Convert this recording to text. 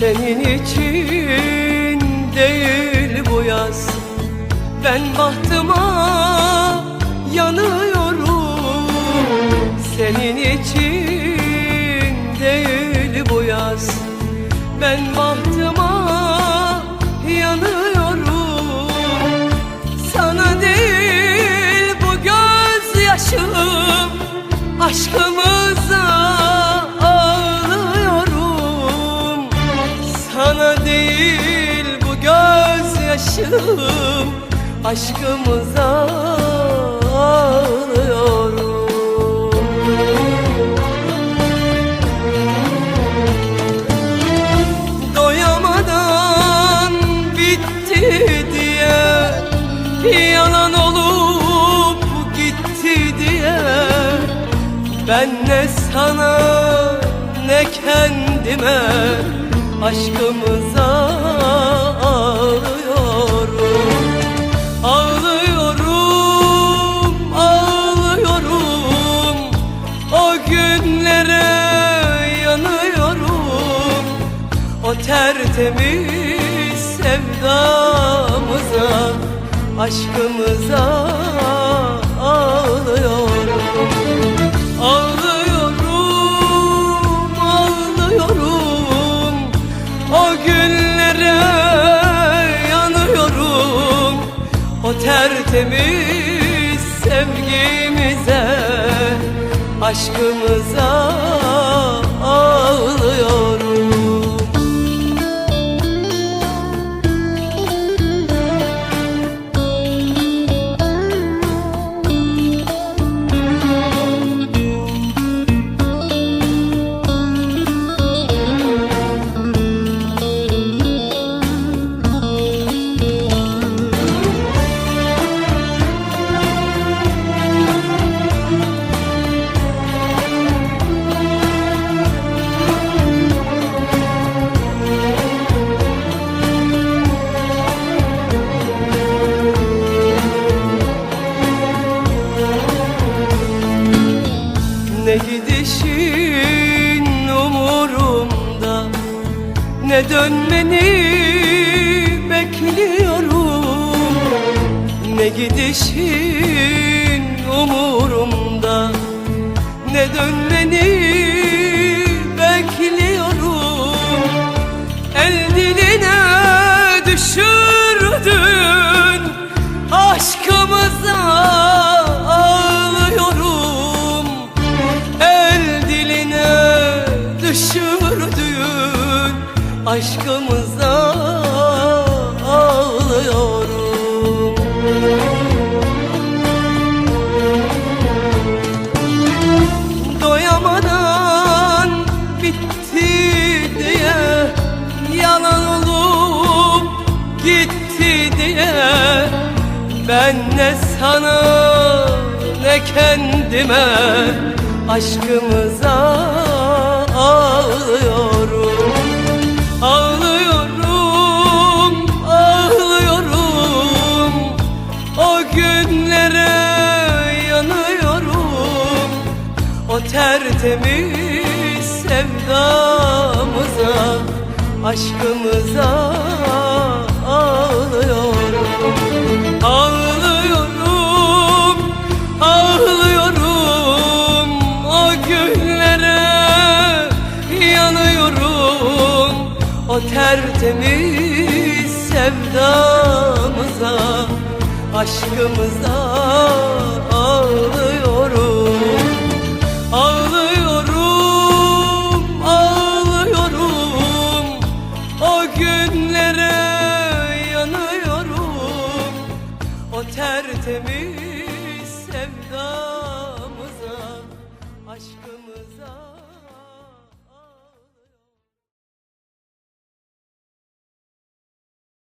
Senin için değil bu yaz. Ben bahtıma yanıyorum. Senin için değil bu yaz. Ben bahtıma yanıyorum. Sana değil bu gözyaşım Aşkım. Sana değil bu gözyaşım. Aşkımıza ağlıyorum. Doyamadan bitti diye Yalan olup gitti diye. Ben ne sana ne kendime Aşkımıza ağlıyorum. Ağlıyorum, ağlıyorum. O günlere yanıyorum. O tertemiz sevdamıza Aşkımıza günlere yanıyorum. O tertemiz sevgimize Aşkımıza ağlıyorum Ne dönmeni bekliyorum. Ne gidişin umurumda Ne dönmeni sana ne kendime Aşkımıza ağlıyorum. Ağlıyorum, ağlıyorum. O günlere yanıyorum. O tertemiz sevdamıza Aşkımıza tertemiz sevdamıza Aşkımıza ağlıyorum. Ağlıyorum, ağlıyorum. O günlere yanıyorum. O tertemiz